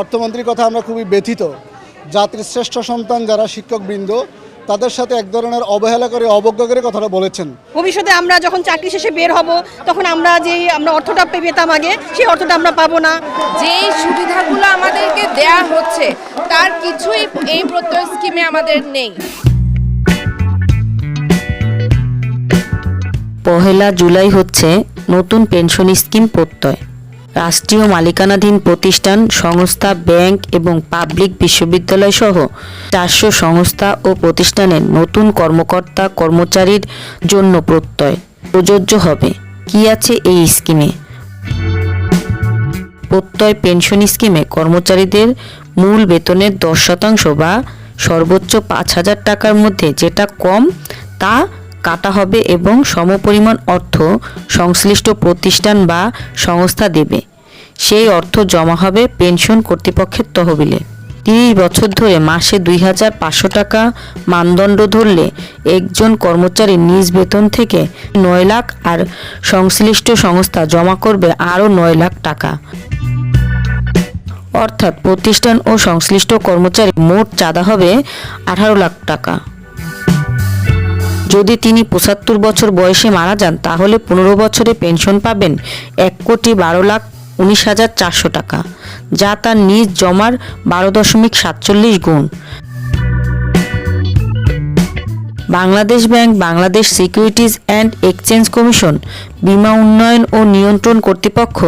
অর্থমন্ত্রীর কথা আমরা খুবই ব্যথিত। জাতির শ্রেষ্ঠ সন্তান যারা শিক্ষকবৃন্দ তাদের সাথে এক ধরনের অবহেলা করে অবজ্ঞা করে কথাটা বলেছেন। ভবিষ্যতে আমরা যখন চাকরি শেষে বের হব তখন আমরা যে আমরা অর্থটা পেতাম আগে সেই অর্থটা আমরা পাবো না। যে সুবিধাগুলো আমাদেরকে দেয়া হচ্ছে তার কিছুই এই প্রত্যয় স্কিমে আমাদের নেই। পহেলা জুলাই হচ্ছে নতুন পেনশন স্কিম প্রত্যয়। রাষ্ট্রীয় মালিকানাধীন প্রতিষ্ঠান, সংস্থা, ব্যাংক এবং পাবলিক বিশ্ববিদ্যালয় সহ চারশো সংস্থা ও প্রতিষ্ঠানের নতুন কর্মকর্তা কর্মচারীর জন্য প্রত্যয়। প্রযোজ্য হবে। কি আছে এই স্কিমে? প্রত্যয় পেনশন স্কিমে কর্মচারীদের মূল বেতনের দশ শতাংশ বা সর্বোচ্চ পাঁচ হাজার টাকার মধ্যে যেটা কম, তা কাটা হবে এবং সমপরিমাণ অর্থ সংশ্লিষ্ট প্রতিষ্ঠান বা সংস্থা দেবে। সেই অর্থ জমা হবে পেনশন কর্তৃপক্ষের তহবিলে। তিরিশ বছর ধরে মাসে দুই হাজার পাঁচশো টাকা মানদণ্ড ধরলে একজন কর্মচারী নিজ বেতন থেকে নয় লাখ আর সংশ্লিষ্ট সংস্থা জমা করবে আরও নয় লাখ টাকা। অর্থাৎ প্রতিষ্ঠান ও সংশ্লিষ্ট কর্মচারী মোট চাঁদা হবে আঠারো লাখ টাকা। যদি তিনি পঁচাত্তর বছর বয়সে মারা যান, তাহলে পনেরো বছরে পেনশন পাবেন এক কোটি বারো লাখ উনিশ হাজার চারশো টাকা, যা তার নিজ জমার বারো দশমিক সাতচল্লিশ গুণ। Bangladesh Bank, Bangladesh Securities and Exchange Commission, বীমা উন্নয়ন ও নিয়ন্ত্রণ কর্তৃপক্ষ,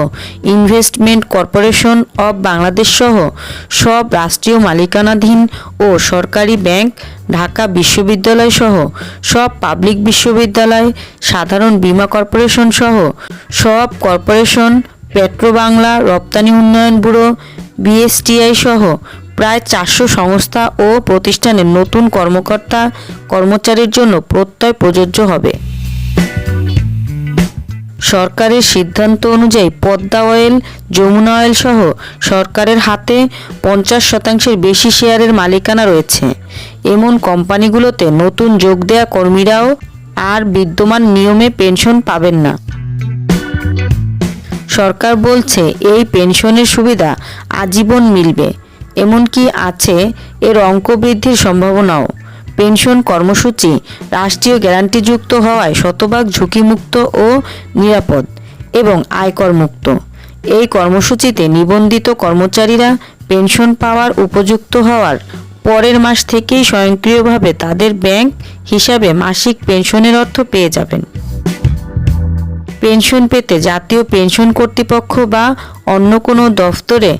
ইনভেস্টমেন্ট কর্পোরেশন অব বাংলাদেশ সহ সব রাষ্ট্রীয় মালিকানাধীন ও সরকারি ব্যাংক, ঢাকা বিশ্ববিদ্যালয় সহ সব পাবলিক বিশ্ববিদ্যালয়, সাধারণ বীমা কর্পোরেশন সহ সব কর্পোরেশন পেট্রো বাংলা রপ্তানি উন্নয়ন ব্যুরো, বিএসটিআই সহ প্রায় চারশো সংস্থা ও প্রতিষ্ঠানের নতুন কর্মকর্তা কর্মচারীর জন্য প্রত্যয় প্রযোজ্য হবে। সরকারের সিদ্ধান্ত অনুযায়ী পদ্মা অয়েল, যমুনা অয়েল সহ সরকারের হাতে পঞ্চাশ শতাংশের বেশি শেয়ারের মালিকানা রয়েছে। এমন কোম্পানিগুলোতে নতুন যোগ দেয়া কর্মীরাও আর বিদ্যমান নিয়মে পেনশন পাবেন না। সরকার বলছে, এই পেনশনের সুবিধা আজীবন মিলবে। এমনকি আছে এর অঙ্ক বৃদ্ধির সম্ভাবনাও। পেনশন কর্মসূচি, রাষ্ট্রীয় গ্যারান্টিযুক্ত হওয়ায় শতভাগ ঝুঁকিমুক্ত ও নিরাপদ এবং আয়কর মুক্ত এই কর্মসূচিতে নিবন্ধিত কর্মচারীরা পেনশন পাওয়ার উপযুক্ত হওয়ার পরের মাস থেকেই স্বয়ংক্রিয়ভাবে তাদের ব্যাংক হিসাবে মাসিক পেনশনের অর্থ পেয়ে যাবেন। পেনশন পেতে জাতীয় পেনশন কর্তৃপক্ষ বা অন্য কোনো দফতরে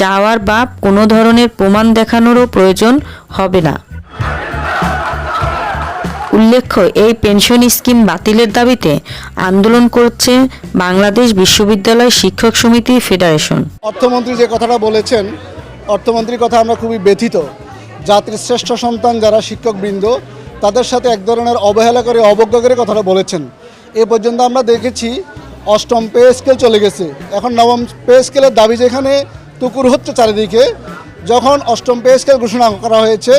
যাওয়ার বা কোনো ধরনের প্রমাণ দেখানোরও প্রয়োজন হবে না। উল্লেখ্য, এই পেনশন স্কিম বাতিলের দাবিতে আন্দোলন করছে বাংলাদেশ বিশ্ববিদ্যালয় শিক্ষক সমিতি ফেডারেশন। অর্থমন্ত্রী যে কথাটা বলেছেন, অর্থমন্ত্রীর কথা আমরা খুবই ব্যথিত। জাতির শ্রেষ্ঠ সন্তান যারা শিক্ষকবৃন্দ, তাদের সাথে এক ধরনের অবহেলা করে অবজ্ঞা করে কথাটা বলেছেন। এ পর্যন্ত আমরা দেখেছি অষ্টম পে স্কেল চলে গেছে। এখন নবম পে স্কেলের দাবি যেখানে তুকুর হচ্ছে চারিদিকে যখন অষ্টম পে স্কেল ঘোষণা করা হয়েছে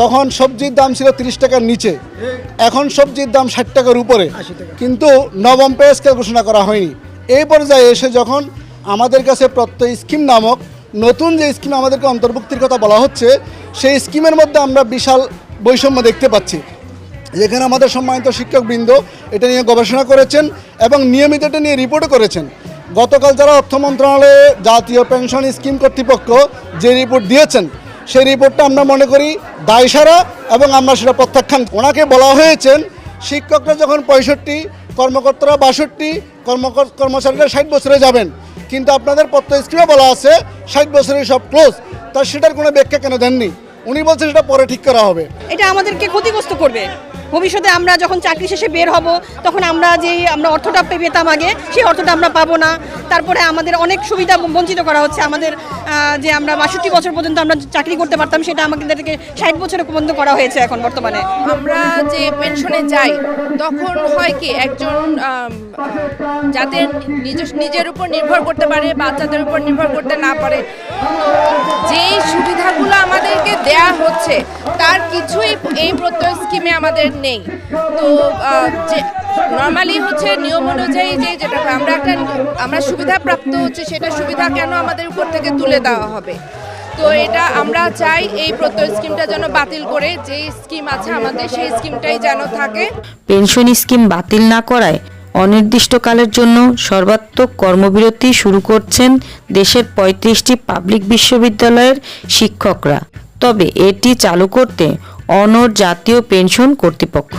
তখন সবজির দাম ছিল তিরিশ টাকার নিচে। এখন সবজির দাম ষাট টাকার উপরে। কিন্তু নবম পে স্কেল ঘোষণা করা হয়নি। এই পর্যায়ে এসে যখন আমাদের কাছে প্রত্যয় স্কিম নামক নতুন যে স্কিম আমাদেরকে অন্তর্ভুক্তির কথা বলা হচ্ছে সেই স্কিমের মধ্যে আমরা বিশাল বৈষম্য দেখতে পাচ্ছি। যেখানে আমাদের সম্মানিত শিক্ষকবৃন্দ এটা নিয়ে গবেষণা করেছেন এবং নিয়মিত এটা নিয়ে রিপোর্টও করেছেন। গতকাল যারা অর্থ মন্ত্রণালয়ে জাতীয় পেনশন স্কিম কর্তৃপক্ষ যে রিপোর্ট দিয়েছেন, সেই রিপোর্টটা আমরা মনে করি দায়সারা এবং আমরা সেটা প্রত্যাখ্যান। ওনাকে বলা হয়েছেন শিক্ষকরা যখন পঁয়ষট্টি, কর্মকর্তারা বাষট্টি কর্মচারীরা ষাট বছরে যাবেন। কিন্তু আপনাদের পত্র স্ক্রিমে বলা আছে, ষাট বছরের সব ক্লোজ তার সেটার কোনো ব্যাখ্যা কেন দেননি? উনি বলছেন সেটা পরে ঠিক করা হবে। এটা আমাদেরকে ক্ষতিগ্রস্ত করবে। ভবিষ্যতে আমরা যখন চাকরি শেষে বের হব, তখন আমরা যে আমরা অর্থটা পেতাম আগে, সেই অর্থটা আমরা পাবো না। তারপরে আমাদের অনেক সুবিধা বঞ্চিত করা হচ্ছে। আমাদের যে আমরা বাষট্টি বছর পর্যন্ত আমরা চাকরি করতে পারতাম, সেটা আমাদেরকে ষাট বছরে পর্যন্ত করা হয়েছে এখন বর্তমানে। আমরা যে পেনশনে যাই, তখন হয় কি একজন যাতে নিজের নিজের উপর নির্ভর করতে পারে, বাচ্চাদের উপর নির্ভর করতে না পারে। যে সুবিধাগুলো আমাদেরকে দেয়া হচ্ছে তার কিছুই এই প্রত্যয় স্কিমে আমাদের নেই। তো যে নর্মালি হচ্ছে নিয়ম অনুযায়ী যে যেটা আমরা একটা, আমরা সুবিধা প্রাপ্ত হচ্ছে, সেটা সুবিধা কেন আমাদের উপর থেকে তুলে দেওয়া হবে? তো এটা আমরা চাই এই প্রত্যয় স্কিমটা যেন বাতিল করে, যে স্কিম আছে আমাদের, সেই স্কিমটাই যেন থাকে। পেনশন স্কিম বাতিল না করায় অনির্দিষ্টকালের জন্য সর্বাত্মক কর্মবিরতি শুরু করছেন দেশের পঁয়ত্রিশটি পাবলিক বিশ্ববিদ্যালয়ের শিক্ষকরা। তবে এটি চালু করতে অনর জাতীয় পেনশন কর্তৃপক্ষ।